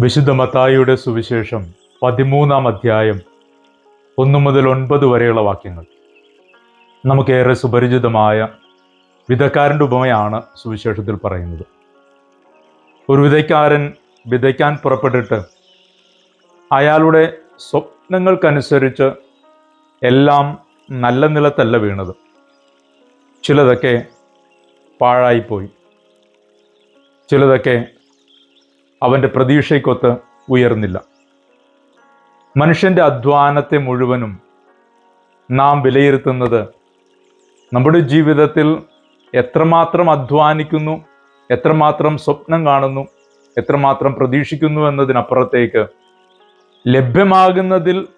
വിശുദ്ധ മത്തായിയുടെ സുവിശേഷം പതിമൂന്നാം അധ്യായം ഒന്നു മുതൽ ഒൻപത് വരെയുള്ള വാക്യങ്ങൾ. നമുക്കേറെ സുപരിചിതമായ വിധക്കാരന്റെ ഉപമയാണ് സുവിശേഷത്തിൽ പറയുന്നത്. ഒരു വിതയ്ക്കാരൻ വിതയ്ക്കാൻ പുറപ്പെട്ടിട്ട് അയാളുടെ സ്വപ്നങ്ങൾക്കനുസരിച്ച് എല്ലാം നല്ല നിലത്തല്ല വീണത്. ചിലതൊക്കെ പാഴായിപ്പോയി. ചിലതൊക്കെ അവന്റെ പ്രതീക്ഷയ്ക്കൊത്ത് ഉയർന്നില്ല. മനുഷ്യന്റെ അധ്വാനത്തെ മുഴുവനും നാം വിലയിരുത്തുന്നത് നമ്മുടെ ജീവിതത്തിൽ എത്രമാത്രം അധ്വാനിക്കുന്നു എത്രമാത്രം സ്വപ്നം കാണുന്നു എത്രമാത്രം പ്രതീക്ഷിക്കുന്നു എന്നതിനപ്പുറത്തേക്ക് ലഭ്യമാകുന്നതിൽ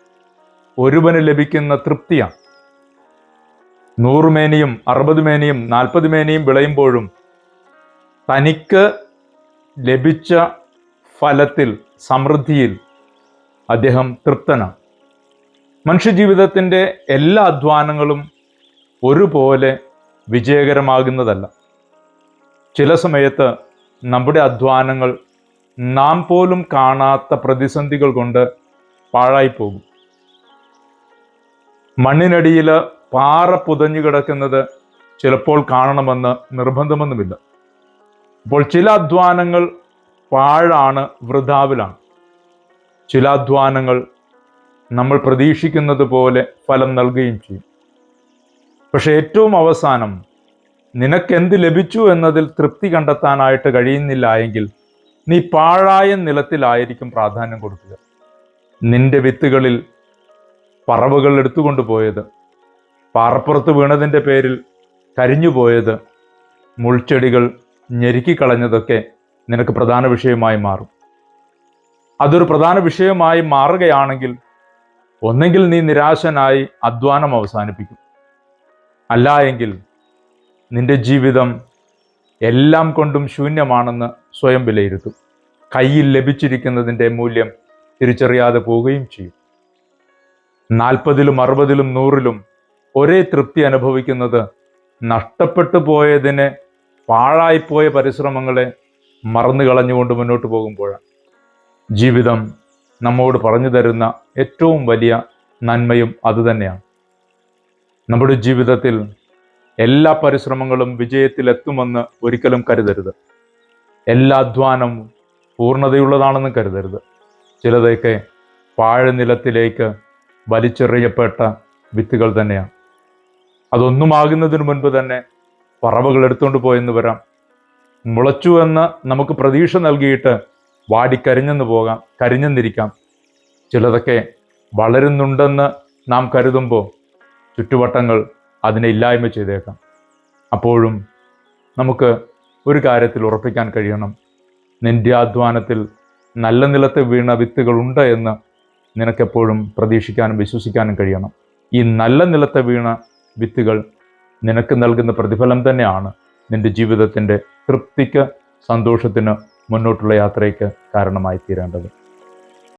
ഒരുവന് ലഭിക്കുന്ന തൃപ്തിയാണ്. നൂറ് മേനിയും അറുപത് മേനിയും നാൽപ്പത് മേനിയും വിളയുമ്പോഴും തനിക്ക് ലഭിച്ച ഫലത്തിൽ സമൃദ്ധിയിൽ അദ്ദേഹം തൃപ്തനാണ്. മനുഷ്യജീവിതത്തിന്റെ എല്ലാ അധ്വാനങ്ങളും ഒരുപോലെ വിജയകരമാകുന്നതല്ല. ചില സമയത്ത് നമ്മുടെ അധ്വാനങ്ങൾ നാം പോലും കാണാത്ത പ്രതിസന്ധികൾ കൊണ്ട് പാഴായിപ്പോകും. മണ്ണിനടിയിൽ പാറ പുതഞ്ഞു കിടക്കുന്നത് ചിലപ്പോൾ കാണണമെന്ന് നിർബന്ധമൊന്നുമില്ല. അപ്പോൾ ചില അധ്വാനങ്ങൾ പാഴാണ് വൃതാവിലാണ് ചില അധ്വാനങ്ങൾ നമ്മൾ പ്രതീക്ഷിക്കുന്നത് പോലെ ഫലം നൽകുകയും ചെയ്യും. പക്ഷെ ഏറ്റവും അവസാനം നിനക്കെന്ത് ലഭിച്ചു എന്നതിൽ തൃപ്തി കണ്ടെത്താനായിട്ട് കഴിയുന്നില്ല എങ്കിൽ നീ പാഴായ നിലത്തിലായിരിക്കും പ്രാധാന്യം കൊടുക്കുക. നിന്റെ വിത്തുകളിൽ പറവുകൾ എടുത്തുകൊണ്ട് പോയത് പാറപ്പുറത്ത് വീണതിന്റെ പേരിൽ കരിഞ്ഞുപോയത് മുൾച്ചെടികൾ ഞെരുക്കിക്കളഞ്ഞതൊക്കെ നിനക്ക് പ്രധാന വിഷയമായി മാറും. അതൊരു പ്രധാന വിഷയമായി മാറുകയാണെങ്കിൽ ഒന്നെങ്കിൽ നീ നിരാശനായി അധ്വാനം അവസാനിപ്പിക്കും. അല്ല എങ്കിൽ നിന്റെ ജീവിതം എല്ലാം കൊണ്ടും ശൂന്യമാണെന്ന് സ്വയം വിലയിരുത്തും. കയ്യിൽ ലഭിച്ചിരിക്കുന്നതിന്റെ മൂല്യം തിരിച്ചറിയാതെ പോവുകയും ചെയ്യും. നാൽപ്പതിലും അറുപതിലും നൂറിലും ഒരേ തൃപ്തി അനുഭവിക്കുന്നത് നഷ്ടപ്പെട്ടു പോയതിനെ പാഴായിപ്പോയ പരിശ്രമങ്ങളെ മറന്നു കളഞ്ഞുകൊണ്ട് മുന്നോട്ട് പോകുമ്പോഴാണ്. ജീവിതം നമ്മോട് പറഞ്ഞു തരുന്ന ഏറ്റവും വലിയ നന്മയും അതുതന്നെയാണ് നമ്മുടെ ജീവിതത്തിൽ എല്ലാ പരിശ്രമങ്ങളും വിജയത്തിലെത്തുമെന്ന് ഒരിക്കലും കരുതരുത്. എല്ലാ അധ്വാനവും പൂർണതയുള്ളതാണെന്ന് കരുതരുത്. ചിലതൊക്കെ പാഴനിലത്തിലേക്ക് വലിച്ചെറിയപ്പെട്ട വിത്തുകൾ തന്നെയാണ്. അതൊന്നുമാകുന്നതിന് മുൻപ് തന്നെ പറവകൾ എടുത്തുകൊണ്ട് പോയെന്ന് വരാം. മുളച്ചു എന്ന് നമുക്ക് പ്രതീക്ഷ നൽകിയിട്ട് വാടിക്കരിഞ്ഞെന്ന് പോകാം കരിഞ്ഞെന്നിരിക്കാം. ചിലതൊക്കെ വളരുന്നുണ്ടെന്ന് നാം കരുതുമ്പോൾ ചുറ്റുവട്ടങ്ങൾ അതിനെ ഇല്ലായ്മ ചെയ്തേക്കാം. അപ്പോഴും നമുക്ക് ഒരു കാര്യത്തിൽ ഉറപ്പിക്കാൻ കഴിയണം. നിന്റെ അധ്വാനത്തിൽ നല്ല നിലത്തെ വീണ വിത്തുകളുണ്ട് എന്ന് നിനക്കെപ്പോഴും പ്രതീക്ഷിക്കാനും വിശ്വസിക്കാനും കഴിയണം. ഈ നല്ല നിലത്തെ വീണ വിത്തുകൾ നിനക്ക് നൽകുന്ന പ്രതിഫലം തന്നെയാണ് നിന്റെ ജീവിതത്തിന്റെ തൃപ്തിക്ക് സന്തോഷത്തിന് മുന്നോട്ടുള്ള യാത്രയ്ക്ക് കാരണമായി തീരേണ്ടത്